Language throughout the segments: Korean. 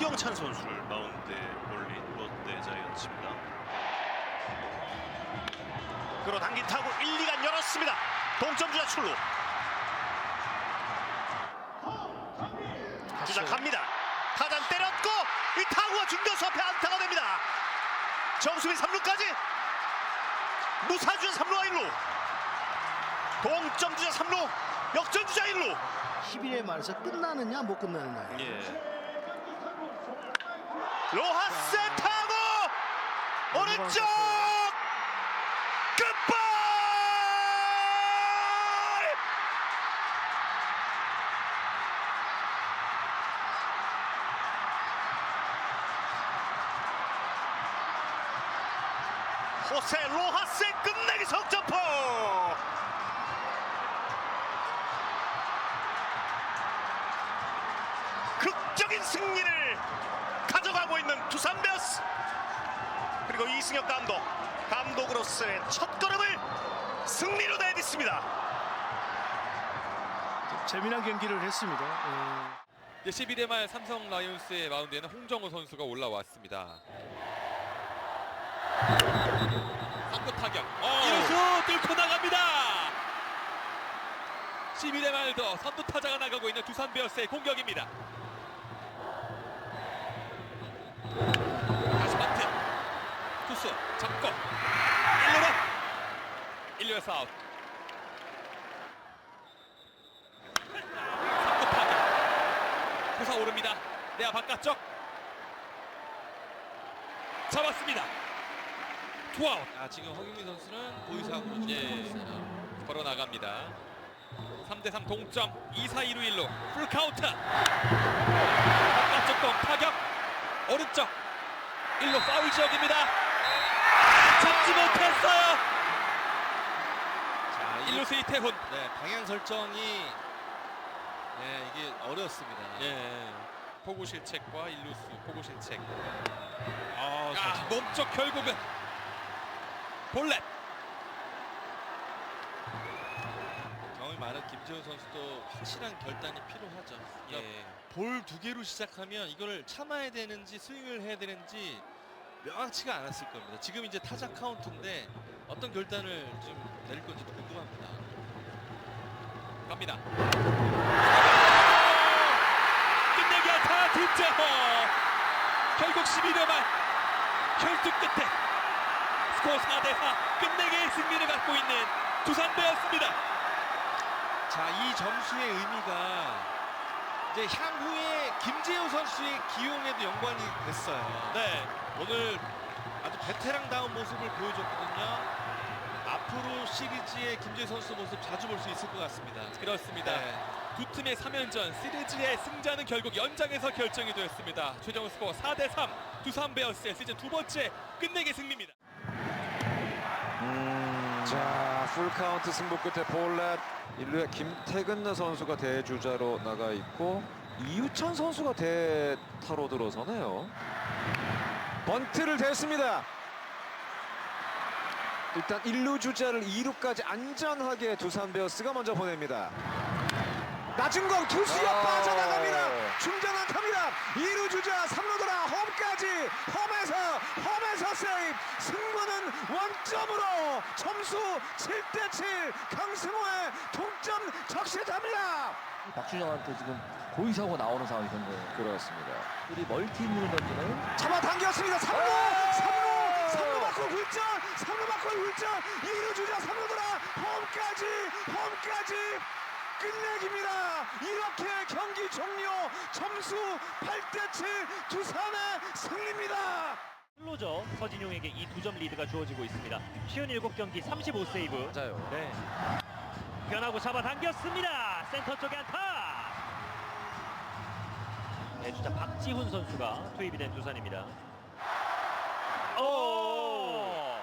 윤경찬 선수를 마운드에 올린 롯데 자이언츠입니다. 끌어당긴 타구 1, 2간 열었습니다. 동점 주자 출루. 주자 갑니다. 타잔 때렸고 이 타구가 중견수 앞에 안타가 됩니다. 정수빈 3루까지 무사주자 3루와 1루 동점 주자 3루 역전 주자 1루 11회 말에서 끝나느냐 못 끝나느냐. 예. 로하스 타고 오른쪽! 끝발! 호세 로하스의 끝내기 석점포! 극적인 승리를 가져가고 있는 두산 베어스 그리고 이승엽 감독 감독으로서의 첫 걸음을 승리로 내딛습니다 재미난 경기를 했습니다. 예. 이제 12대 말 삼성 라이온스의 마운드에는 홍정호 선수가 올라왔습니다. 3구 타격. 어. 이루수 뚫고 나갑니다. 12대 말도 선두 타자가 나가고 있는 두산 베어스의 공격입니다. 1루에서 아웃. 3구 타격. 부사 오릅니다. 내야 바깥쪽. 잡았습니다. 투아웃. 아 지금 허경민 선수는 보이사구로 예. 걸어 나갑니다. 3대3 동점 2사 2루 1루 풀 카운트. 바깥쪽 공 타격. 오른쪽 1루 파울 지역입니다. 잡지 못했어요. 자, 1루수 이태훈. 네, 방향 설정이 네, 이게 어렵습니다. 예. 포구 실책과 1루수 포구 실책. 아, 아, 몸쪽 결국은 볼넷. 경험이 많은 김재훈 선수도 확실한 결단이 필요하죠. 예. 볼 두 개로 시작하면 이거를 참아야 되는지 스윙을 해야 되는지 명확치가 않았을 겁니다. 지금 이제 타자 카운트인데 어떤 결단을 좀 내릴 건지도 궁금합니다. 갑니다. 끝내기 안타 뒷점. 결국 12대 말 결투 끝에 스코어 4대 4 끝내기의 승리를 갖고 있는 두산 베어스입니다. 자, 이 점수의 의미가 이제 향후에 김재호 선수의 기용에도 연관이 됐어요. 네. 오늘 아주 베테랑다운 모습을 보여줬거든요. 앞으로 시리즈의 김재호 선수 모습 자주 볼 수 있을 것 같습니다. 그렇습니다. 네. 두 팀의 3연전 시리즈의 승자는 결국 연장에서 결정이 되었습니다. 최종 스코어 4대 3 두산 베어스의 시즌 두 번째 끝내기 승리입니다. 자, 풀카운트 승부 끝에 볼넷 1루에 김태근 선수가 대주자로 나가 있고 이유찬 선수가 대타로 들어서네요. 번트를 댔습니다. 일단 1루 주자를 2루까지 안전하게 두산 베어스가 먼저 보냅니다. 낮은 공 투수가 아. 빠져나갑니다. 중전 안타입니다. 2루 주자 3루 돌아 홈까지 홈에서 홈에서 세이브 승부는 원점으로 점수 7대7 강승호의 동점 적시자입니다. 박준영한테 지금 고의사고 나오는 상황이 된 거예요. 그렇습니다. 우리 멀티인을 던지는 잡아당겼습니다. 3루 3루 3루 받고 굴절 3루 받고 굴절 2루 주자 3루 돌아 홈까지 홈까지 끝내기입니다. 이렇게 경기 종료 점수 8대7 두산의 승리입니다. 클로저 서진용에게 이 두 점 리드가 주어지고 있습니다. 쉬운 7경기 35세이브. 맞아요. 네. 변하고 잡아당겼습니다. 센터 쪽에 안타. 네, 주자 박지훈 선수가 투입이 된 두산입니다. 오!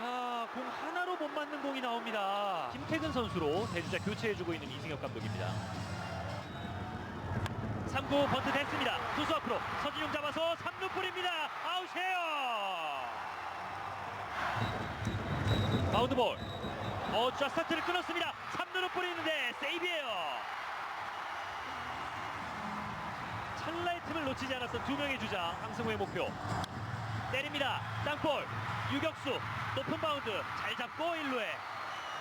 아, 공 하나로 못 맞는 공이 나옵니다. 김태근 선수로 대주자 교체해주고 있는 이승엽 감독입니다. 3구 번트 됐습니다. 투수 앞으로 서진용 잡아서 3루 볼입니다. 아웃이에요. 바운드볼. 어, 자 스타트를 끊었습니다. 3루로 볼이 있는데 세이브예요. 찰나의 틈을 놓치지 않았던 두 명의 주자 황승호의 목표. 때립니다. 땅볼. 유격수. 높은 바운드. 잘 잡고 1루에.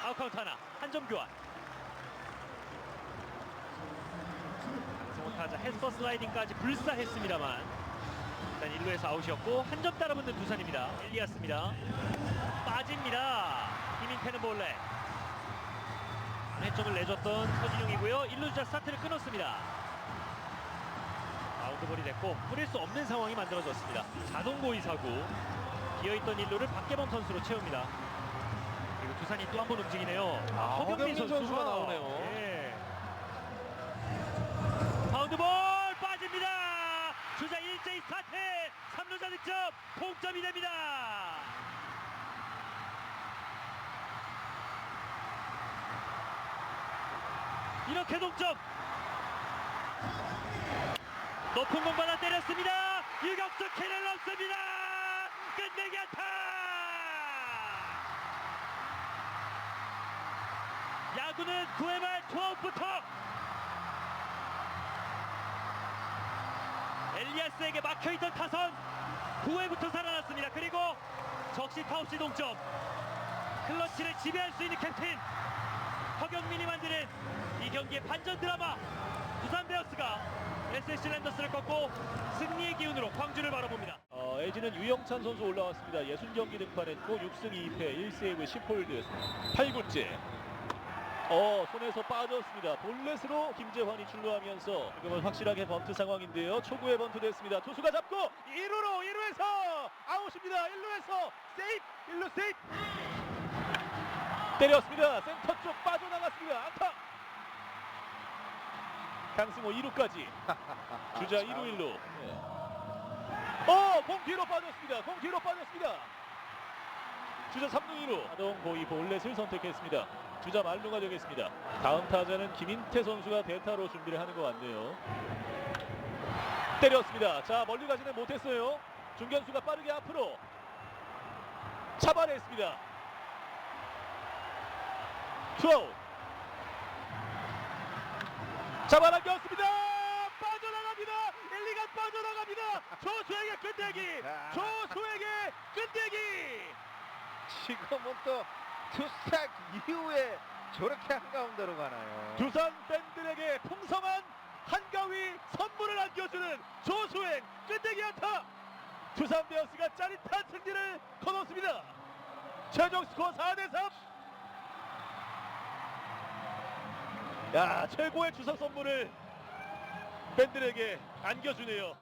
아웃카운트 하나. 한 점 교환. 황승호 타자 헬퍼 슬라이딩까지 불사했습니다만 일단 1루에서 아웃이었고 한 점 따라붙는 두산입니다. 엘리아스입니다. 빠집니다. 패는 볼레 안해점을 내줬던 서진용이고요. 1루 주자 스타트를 끊었습니다. 아웃볼이 됐고 뿌릴 수 없는 상황이 만들어졌습니다. 자동 고의 사고 비어있던 1루를 박계범 선수로 채웁니다. 그리고 두산이 또 한 번 움직이네요. 아, 허경민 선수가 나오네요. 예. 바운드볼 빠집니다 1대2 스타트 3루자 득점! 동점이 됩니다! 이렇게 동점! 높은 공 받아 때렸습니다! 유격수 키를 넣습니다! 끝내기 안타! 야구는 9회 말 투아웃부터 엘리아스에게 막혀있던 타선 9회부터 살아났습니다 그리고 적시 타없이 동점 클러치를 지배할 수 있는 캡틴 허경민이 만드는 이 경기의 반전 드라마 두산 베어스가 SSC 랜더스를 꺾고 승리의 기운으로 광주를 바라봅니다. 어, LG는 유영찬 선수 올라왔습니다. 60경기 등판했고 6승 2패 1세이브 10홀드 8구째. 어 손에서 빠졌습니다. 볼넷으로 김재환이 출루하면서 지금은 확실하게 번트 상황인데요. 초구에 번트 됐습니다. 투수가 잡고 1루로 1루에서 아웃입니다. 1루에서 세이프 1루 세이프 때렸습니다. 센터 쪽 빠져나갔습니다. 안타. 강승호 2루까지 주자 1루 1루. 어, 공 뒤로 빠졌습니다. 공 뒤로 빠졌습니다. 주자 3루 2루. 하동 고이 볼넷을 선택했습니다. 주자 말루가 되겠습니다. 다음 타자는 김인태 선수가 대타로 준비를 하는 것 같네요. 때렸습니다. 자, 멀리 가지는 못했어요. 중견수가 빠르게 앞으로 잡아냈습니다. 투아웃. 잡아당겼습니다. 빠져나갑니다. 1, 2가 빠져나갑니다. 조수에게 끝내기. 조수에게 끝내기. 지금은 또 투스탁 이후에 저렇게 한가운데로 가나요? 두산 팬들에게 풍성한 한가위 선물을 안겨주는 조수행 끝내기 안타. 두산 베어스가 짜릿한 승리를 거뒀습니다. 최종 스코어 4대 3. 야 최고의 주석 선물을 팬들에게 안겨주네요.